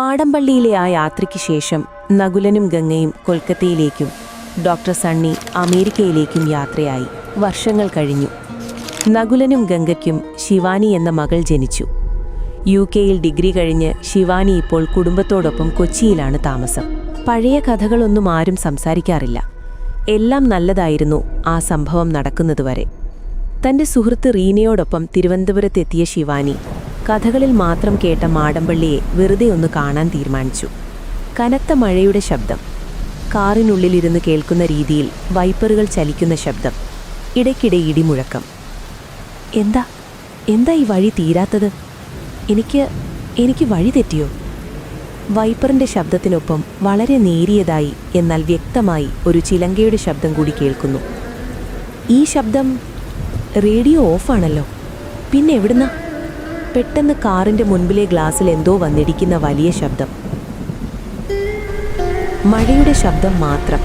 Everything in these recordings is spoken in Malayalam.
മാടമ്പള്ളിയിലെ ആ യാത്രയ്ക്ക് ശേഷം നകുലനും ഗംഗയും കൊൽക്കത്തയിലേക്കും ഡോക്ടർ സണ്ണി അമേരിക്കയിലേക്കും യാത്രയായി. വർഷങ്ങൾ കഴിഞ്ഞു. നകുലനും ഗംഗയ്ക്കും ശിവാനി എന്ന മകൾ ജനിച്ചു. യു കെയിൽ ഡിഗ്രി കഴിഞ്ഞ് ശിവാനി ഇപ്പോൾ കുടുംബത്തോടൊപ്പം കൊച്ചിയിലാണ് താമസം. പഴയ കഥകളൊന്നും ആരും സംസാരിക്കാറില്ല. എല്ലാം നല്ലതായിരുന്നു ആ സംഭവം നടക്കുന്നതുവരെ. തന്റെ സുഹൃത്ത് റീനയോടൊപ്പം തിരുവനന്തപുരത്തെത്തിയ ശിവാനി കഥകളിൽ മാത്രം കേട്ട മാടമ്പള്ളിയെ വെറുതെ ഒന്ന് കാണാൻ തീരുമാനിച്ചു. കനത്ത മഴയുടെ ശബ്ദം കാറിനുള്ളിലിരുന്ന് കേൾക്കുന്ന രീതിയിൽ വൈപ്പറുകൾ ചലിക്കുന്ന ശബ്ദം ഇടയ്ക്കിടെ ഇടിമുഴക്കം. എന്താ? എന്താ ഈ വഴി തീരാത്തത്? എനിക്ക് എനിക്ക് വഴി തെറ്റിയോ? വൈപ്പറിന്റെ ശബ്ദത്തിനൊപ്പം വളരെ നേരിയതായി എന്നാൽ വ്യക്തമായി ഒരു ചിലങ്കയുടെ ശബ്ദം കൂടി കേൾക്കുന്നു. ഈ ശബ്ദം റേഡിയോ ഓഫാണല്ലോ. പിന്നെ എവിടുന്ന? പെട്ടെന്ന് കാറിന്റെ മുൻപിലെ ഗ്ലാസ്സിൽ എന്തോ വന്നിടിക്കുന്ന വലിയ ശബ്ദം. മഴയുടെ ശബ്ദം മാത്രം.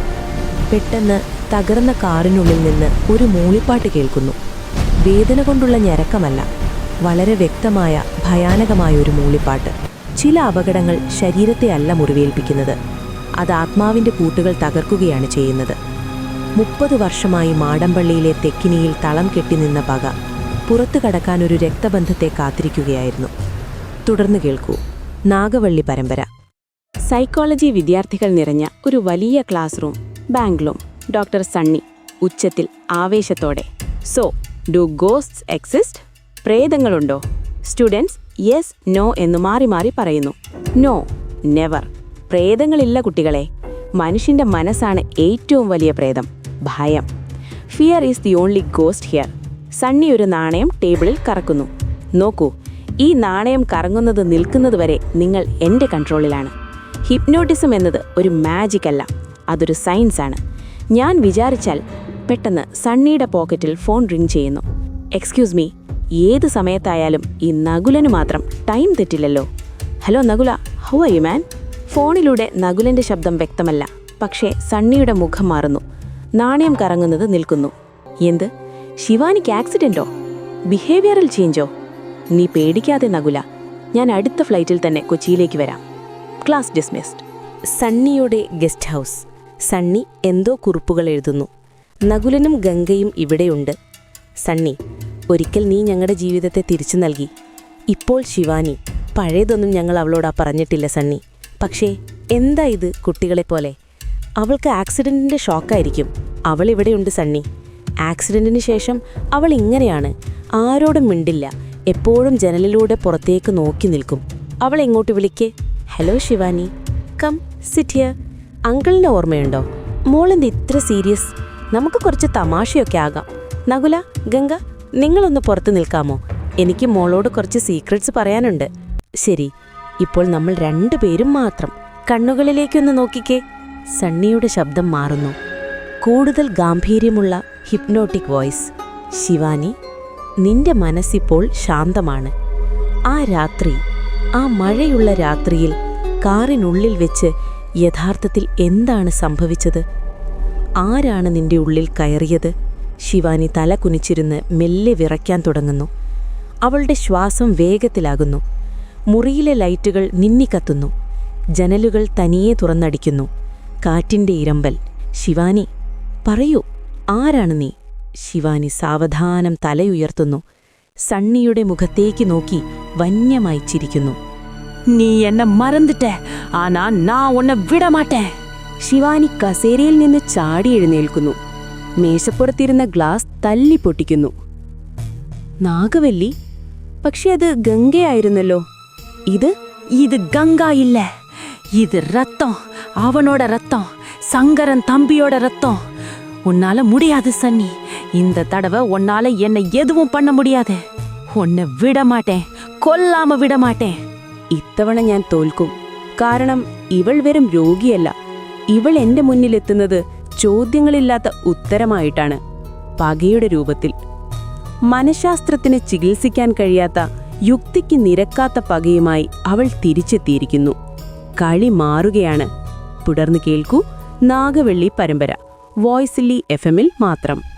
പെട്ടെന്ന് തകർന്ന കാറിനുള്ളിൽ നിന്ന് ഒരു മൂളിപ്പാട്ട് കേൾക്കുന്നു. വേദന കൊണ്ടുള്ള ഞരക്കമല്ല വളരെ വ്യക്തമായ ഭയാനകമായ ഒരു മൂളിപ്പാട്ട്. ചില അപകടങ്ങൾ ശരീരത്തെ അല്ല മുറിവേൽപ്പിക്കുന്നത്. അത് ആത്മാവിന്റെ കൂട്ടുകൾ തകർക്കുകയാണ് ചെയ്യുന്നത്. മുപ്പത് വർഷമായി മാടമ്പള്ളിയിലെ തെക്കിനിയിൽ തളം കെട്ടി നിന്ന പക പുറത്തു കടക്കാൻ ഒരു രക്തബന്ധത്തെ കാത്തിരിക്കുകയായിരുന്നു. തുടർന്ന് കേൾക്കൂ നാഗവള്ളി പരമ്പര. സൈക്കോളജി വിദ്യാർത്ഥികൾ നിറഞ്ഞ ഒരു വലിയ ക്ലാസ് റൂം ബാംഗ്ലൂം ഡോക്ടർ സണ്ണി ഉച്ചത്തിൽ ആവേശത്തോടെ. സോ ഡു ഗോസ്റ്റ്സ് എക്സിസ്റ്റ് പ്രേതങ്ങളുണ്ടോ? സ്റ്റുഡൻസ് യെസ് നോ എന്ന് മാറി മാറി പറയുന്നു. നോ നെവർ പ്രേതങ്ങളില്ല കുട്ടികളെ. മനുഷ്യന്റെ മനസ്സാണ് ഏറ്റവും വലിയ പ്രേതം ഭയം. Fear is the only ghost here Sunny ഒരു നാണയം ടേബിളിൽ കറക്കുന്നു. നോക്കൂ ഈ നാണയം കറങ്ങുന്നത് നിൽക്കുന്നത് വരെ നിങ്ങൾ എന്റെ കൺട്രോളിലാണ്. ഹിപ്നോട്ടിസം എന്നത് ഒരു മാജിക് അല്ല അതൊരു സയൻസ് ആണ്. ഞാൻ വിചാരിച്ചാൽ പെട്ടെന്ന് സണ്ണിയുടെ പോക്കറ്റിൽ ഫോൺ റിംഗ് ചെയ്യുന്നു. എക്സ്ക്യൂസ് മീ ഏത് സമയത്തായാലും ഈ നകുലന് മാത്രം time തെറ്റില്ലല്ലോ. Hello Nakula how are you man? ഫോണിലൂടെ നകുലന്റെ ശബ്ദം വ്യക്തമല്ല പക്ഷേ സണ്ണിയുടെ മുഖം മാറുന്നു. നാണയം കറങ്ങുന്നത് നിൽക്കുന്നു. എന്ത്? ശിവാനിക്ക് ആക്സിഡന്റോ ബിഹേവിയറൽ ചേഞ്ചോ നീ പേടിക്കാതെ നകുല ഞാൻ അടുത്ത ഫ്ലൈറ്റിൽ തന്നെ കൊച്ചിയിലേക്ക് വരാം. ക്ലാസ് ഡിസ്മിസ്ഡ് സണ്ണിയുടെ ഗസ്റ്റ് ഹൗസ് സണ്ണി എന്തോ കുറിപ്പുകൾ എഴുതുന്നു. നകുലനും ഗംഗയും ഇവിടെയുണ്ട്. സണ്ണി ഒരിക്കൽ നീ ഞങ്ങളുടെ ജീവിതത്തെ തിരിച്ചു നൽകി. ഇപ്പോൾ ശിവാനി പഴയതൊന്നും ഞങ്ങൾ അവളോടാ പറഞ്ഞിട്ടില്ല സണ്ണി. പക്ഷേ എന്താ ഇത് കുട്ടികളെപ്പോലെ? അവൾക്ക് ആക്സിഡന്റിന്റെ ഷോക്കായിരിക്കും അവൾ ഇവിടെയുണ്ട് സണ്ണി. ആക്സിഡന്റിന് ശേഷം അവൾ ഇങ്ങനെയാണ്. ആരോടും മിണ്ടില്ല. എപ്പോഴും ജനലിലൂടെ പുറത്തേക്ക് നോക്കി നിൽക്കും. അവൾ എങ്ങോട്ട് വിളിക്കേ? Hello Shivani. Come sit here ഓർമ്മയുണ്ടോ? മോളെന്ത് ഇത്ര സീരിയസ്? നമുക്ക് കുറച്ച് തമാശയൊക്കെ ആകാം. നകുല ഗംഗ നിങ്ങളൊന്ന് പുറത്ത് നിൽക്കാമോ? എനിക്ക് മോളോട് കുറച്ച് സീക്രട്സ് പറയാനുണ്ട്. ശരി. ഇപ്പോൾ നമ്മൾ രണ്ടുപേരും മാത്രം. കണ്ണുകളിലേക്കൊന്ന് നോക്കിക്കേ. സണ്ണിയുടെ ശബ്ദം മാറുന്നു. കൂടുതൽ ഗാംഭീര്യമുള്ള ഹിപ്നോട്ടിക് വോയിസ് ശിവാനി നിന്റെ മനസ്സിപ്പോൾ ശാന്തമാണ്. ആ രാത്രി ആ മഴയുള്ള രാത്രിയിൽ കാറിനുള്ളിൽ വെച്ച് യഥാർത്ഥത്തിൽ എന്താണ് സംഭവിച്ചത്? ആരാണ് നിന്റെ ഉള്ളിൽ കയറിയത്? ശിവാനി തല കുനിച്ചിരുന്ന് മെല്ലെ വിറയ്ക്കാൻ തുടങ്ങുന്നു. അവളുടെ ശ്വാസം വേഗത്തിലാകുന്നു. മുറിയിലെ ലൈറ്റുകൾ നിന്നിക്കത്തുന്നു. ജനലുകൾ തനിയെ തുറന്നടിക്കുന്നു. കാറ്റിന്റെ ഇരമ്പൽ. ശിവാനി പറയൂ. ആരാണ് നീ? ശിവാനി സാവധാനം തലയുയർത്തുന്നു. സണ്ണിയുടെ മുഖത്തേക്ക് നോക്കി വന്യമായി ചിരിക്കുന്നു നീ എന്നെ മറന്നിട്ടേ. ആനാ നാ ഉന്നെ വിടമാട്ടേ. ശിവാനി കസേരയിൽ നിന്ന് ചാടി എഴുന്നേൽക്കുന്നു. മേശപ്പുറത്തിരുന്ന ഗ്ലാസ് തല്ലി പൊട്ടിക്കുന്നു. നാഗവല്ലി പക്ഷെ അത് ഗംഗയായിരുന്നല്ലോ. ഇത്? ഇത് ഗംഗയില്ല ഇത് രത്തം അവനോടെ രത്തം സങ്കരൻ തമ്പിയോടെ രത്തം. உன்னால முடியாது சன்னி இந்த தடவை உன்னால என்னை எதுவும் பண்ண முடியாது உன்னை விட மாட்டேன் கொல்லாம விட மாட்டேன் ഇത്തവണ ഞാൻ തോൽക്കും കാരണം ഇവൾ വെറും രോഗിയല്ല ഇവൾ എന്റെ മുന്നിലെത്തുന്നത് ചോദ്യങ്ങളില്ലാത്ത ഉത്തരമായിട്ടാണ് പകയുടെ രൂപത്തിൽ മനഃശാസ്ത്രത്തിന് ചികിത്സിക്കാൻ കഴിയാത്ത യുക്തിക്ക് നിരക്കാത്ത പകയുമായി അവൾ തിരിച്ചെത്തിയിരിക്കുന്നു കളി മാറുകയാണ് തുടർന്ന് കേൾക്കൂ നാഗവെള്ളി പരമ്പര വോയ്സിലി എഫ് എമ്മിൽ മാത്രം.